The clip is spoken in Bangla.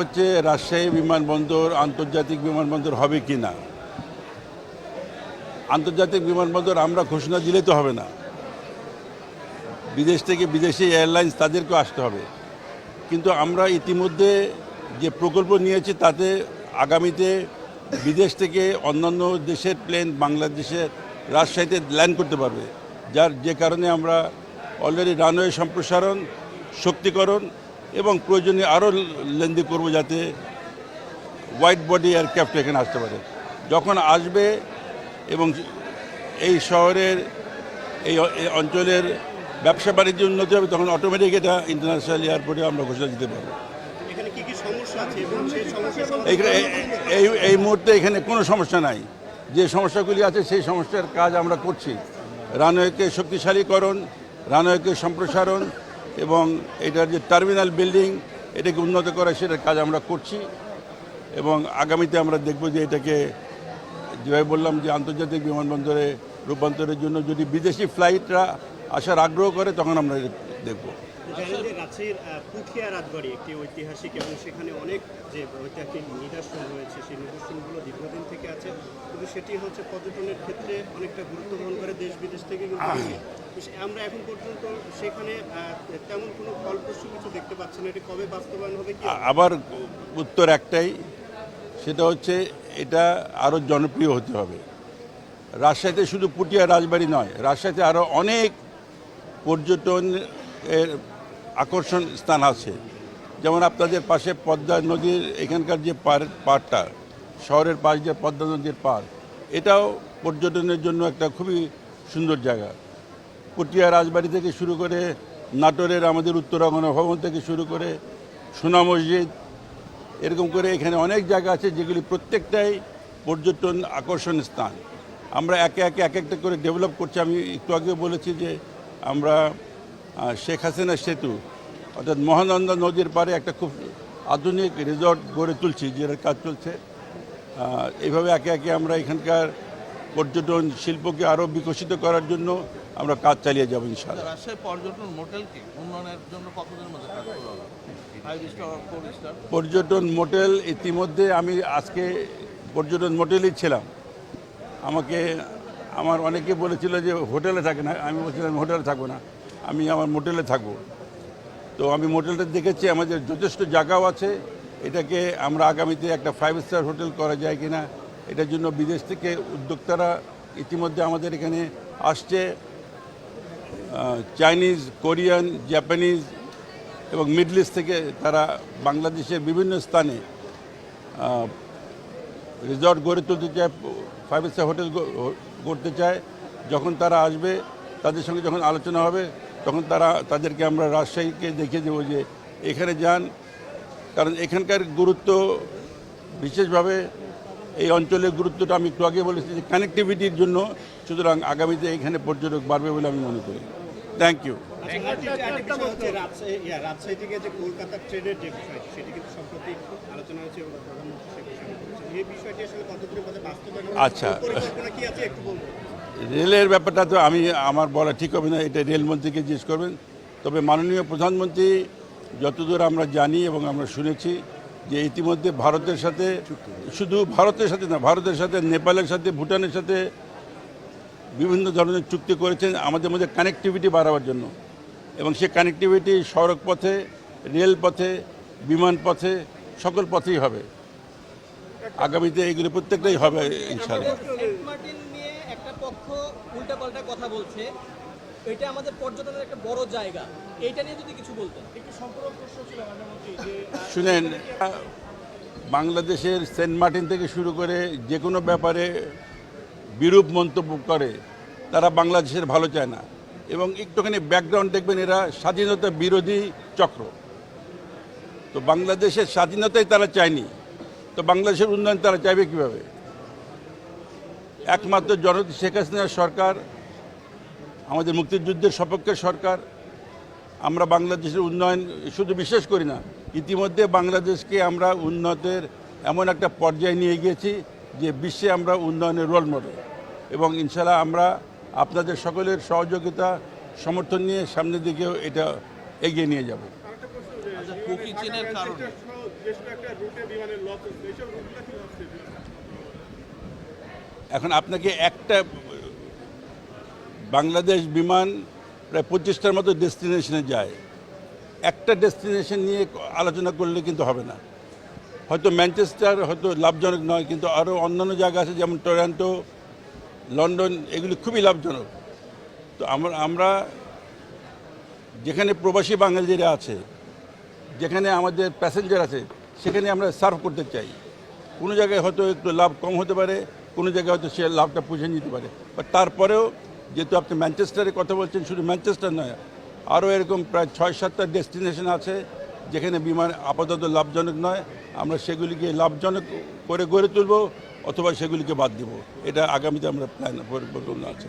হচ্ছে রাজশাহী বিমানবন্দর, আন্তর্জাতিক বিমানবন্দর হবে কি না? আন্তর্জাতিক বিমানবন্দর আমরা ঘোষণা দিলে তো হবে না। বিদেশ থেকে বিদেশি এয়ারলাইন্স তাদেরকেও আসতে হবে। কিন্তু আমরা ইতিমধ্যে যে প্রকল্প নিয়েছি, তাতে আগামীতে বিদেশ থেকে অন্যান্য দেশের প্লেন বাংলাদেশের রাজশাহীতে ল্যান্ড করতে পারবে। যার যে কারণে আমরা অলরেডি রানওয়ে সম্প্রসারণ, শক্তিকরণ এবং প্রয়োজনে আরও লেন্দি করব যাতে হোয়াইট বডি এয়ারক্রাফট এখানে আসতে পারে। যখন আসবে এবং এই শহরের এই অঞ্চলের ব্যবসা বাণিজ্য উন্নতি হবে তখন অটোমেটিক এটা ইন্টারন্যাশনাল এয়ারপোর্টে আমরা ঘোষণা দিতে পারব। এই এই মুহূর্তে এখানে কোনো সমস্যা নাই। যে সমস্যাগুলি আছে সেই সমস্যার কাজ আমরা করছি। রানওয়েকে শক্তিশালীকরণ রানওয়েকে সম্প্রসারণ এবং এটার যে টার্মিনাল বিল্ডিং, এটাকে উন্নত করা সেটার কাজ আমরা করছি এবং আগামীতে আমরা দেখব যে এটাকে, যেভাবে বললাম যে আন্তর্জাতিক বিমানবন্দরে রূপান্তরের জন্য যদি বিদেশি ফ্লাইটরা আসার আগ্রহ করে, তখন আমরা দেখব। জানেন যে রাজশাহীর পুঠিয়া রাজবাড়ি একটি ঐতিহাসিক এবং সেখানে অনেক যে ঐতিহাসিক নিদর্শন রয়েছে সেই নিদর্শনগুলো দীর্ঘদিন থেকে আছে। কিন্তু সেটি হচ্ছে পর্যটনের ক্ষেত্রে অনেকটা গুরুত্ব বহন করে দেশ বিদেশ থেকে আমরা এখন পর্যন্ত সেখানে তেমন কোনো ফলপ্রসূ কিছু দেখতে পাচ্ছি না। এটি কবে বাস্তবায়ন হবে কি? আবার উত্তর একটাই সেটা হচ্ছে এটা আরও জনপ্রিয় হতে হবে। রাজশাহীতে শুধু পুটিয়া রাজবাড়ি নয় রাজশাহীতে আরও অনেক পর্যটন আকর্ষণ স্থান আছে। যেমন আপনাদের পাশে পদ্মা নদীর এখানকার যে পার, পাড়টা, শহরের পাশ যে পদ্মা নদীর পার এটাও পর্যটনের জন্য একটা খুবই সুন্দর জায়গা। পটিয়া রাজবাড়ি থেকে শুরু করে নাটোরের আমাদের উত্তরাঙ্গনা ভবন থেকে শুরু করে সোনা মসজিদ, এরকম করে এখানে অনেক জায়গা আছে যেগুলি প্রত্যেকটাই পর্যটন আকর্ষণ স্থান। আমরা একে একে এক একটা করে ডেভেলপ করছি। আমি একটু আগে বলেছি যে আমরা শেখ হাসিনা সেতু অর্থাৎ মহানন্দা নদীর পাড়ে একটা খুব আধুনিক রিসর্ট গড়ে তুলছি যেটার কাজ চলছে। এইভাবে একে একে আমরা এখানকার পর্যটন শিল্পকে আরও বিকশিত করার জন্য আমরা কাজ চালিয়ে যাব ইনশাআল্লাহ। রাজশাহী পর্যটন মোটেল কি? উন্নয়নের জন্য কতদিনের মধ্যে কাজ করা পর্যটন মোটেল ইতিমধ্যে আমি আজকে পর্যটন মোটেলই ছিলাম। আমাকে আমার অনেকে বলেছিল যে হোটেলে থাকে না আমি বলছিলাম হোটেলে থাকব না আমি আমার মোটেলে থাকব। তো আমি মোটেলটা দেখেছি আমাদের যথেষ্ট জায়গাও আছে। এটাকে আমরা আগামীতে একটা ফাইভ স্টার হোটেল করা যায় কিনা এটার জন্য বিদেশ থেকে উদ্যোক্তারা ইতিমধ্যে আমাদের এখানে আসছে। চাইনিজ কোরিয়ান জাপানিজ এবং মিডল ইস্ট থেকে তারা বাংলাদেশের বিভিন্ন স্থানে আহ, রিসর্ট গড়ে তুলতে চায় ফাইভ স্টার হোটেল করতে চায়। যখন তারা আসবে তাদের সঙ্গে যখন আলোচনা হবে তখন তারা তাদেরকে আমরা রাজশাহীকে দেখিয়ে দেবো যে এখানে যান। কারণ এখানকার গুরুত্ব বিশেষভাবে এই অঞ্চলের গুরুত্বটা আমি একটু আগে বলেছি যে কানেক্টিভিটির জন্য সুতরাং আগামীতে এখানে পর্যটক বাড়বে বলে আমি মনে করি। থ্যাংক ইউ আচ্ছা, রেলের ব্যাপারটা তো আমি, আমার বলা ঠিক হবে না, এটা রেলমন্ত্রীকে জিজ্ঞেস করবেন। তবে মাননীয় প্রধানমন্ত্রী, যতদূর আমরা জানি এবং আমরা শুনেছি যে ইতিমধ্যে ভারতের সাথে, শুধু ভারতের সাথে না, ভারতের সাথে, নেপালের সাথে, ভুটানের সাথে বিভিন্ন ধরনের চুক্তি করেছেন আমাদের মধ্যে কানেক্টিভিটি বাড়াবার জন্য। এবং সে কানেক্টিভিটি সড়ক পথে রেল পথে বিমান পথে সকল পথেই হবে। আগামীতে এগুলো প্রত্যেকটাই হবে, ইনশাআল্লাহ সেন্ট মার্টিন নিয়ে একটা পক্ষ উল্টাপাল্টা কথা বলছে এটা আমাদের পর্যটনের একটা বড় জায়গা। এইটা নিয়ে যদি কিছু বলতেন। একটু সম্পূর্ণ প্রশ্ন ছিল শুনেন বাংলাদেশের সেন্ট মার্টিন থেকে শুরু করে যে কোনো ব্যাপারে বিরূপ মন্তব্য করে তারা বাংলাদেশের ভালো চায় না। এবং একটুখানি ব্যাকগ্রাউন্ড দেখবেন এরা স্বাধীনতা বিরোধী চক্র। তো বাংলাদেশের স্বাধীনতাই তারা চায়নি। তো বাংলাদেশের উন্নয়ন তারা চাইবে কীভাবে? একমাত্র জনতা শেখ হাসিনার সরকার আমাদের মুক্তিযুদ্ধের সপক্ষের সরকার। আমরা বাংলাদেশের উন্নয়ন শুধু বিশ্বাস করি না ইতিমধ্যে বাংলাদেশকে আমরা উন্নতের এমন একটা পর্যায়ে নিয়ে গিয়েছি যে বিশ্বে আমরা উন্নয়নের রোল মডেল এবং ইনশাল্লাহ আমরা আপনাদের সকলের সহযোগিতা সমর্থন নিয়ে সামনের দিকেও এটা এগিয়ে নিয়ে যাব। আচ্ছা চীনের কারণে। এখন আপনাকে একটা বাংলাদেশ বিমান প্রায় পঁচিশটার মতো ডেস্টিনেশনে যায়। একটা ডেস্টিনেশন নিয়ে আলোচনা করলে কিন্তু হবে না। হয়তো ম্যানচেস্টার হয়তো লাভজনক নয়, কিন্তু আরও অন্যান্য জায়গা আছে যেমন টরন্টো, লন্ডন, এগুলি খুবই লাভজনক। তো আমরা আমরা যেখানে প্রবাসী বাঙালিরা আছে, যেখানে আমাদের প্যাসেঞ্জার আছে, সেখানে আমরা সার্ভ করতে চাই। কোনো জায়গায় হয়তো একটু লাভ কম হতে পারে কোনো জায়গায় হয়তো সে লাভটা পুষে নিতে পারে। বা তারপরেও যেহেতু আপনি ম্যানচেস্টারে কথা বলছেন শুধু ম্যানচেস্টার নয় আরও এরকম প্রায় ছয় সাতটা ডেস্টিনেশন আছে যেখানে বিমান আপাতত লাভজনক নয়। আমরা সেগুলিকে লাভজনক করে গড়ে তুলব অথবা সেগুলিকে বাদ দিব। এটা আগামীতে আমরা প্ল্যান পরিকল্পনা আছে।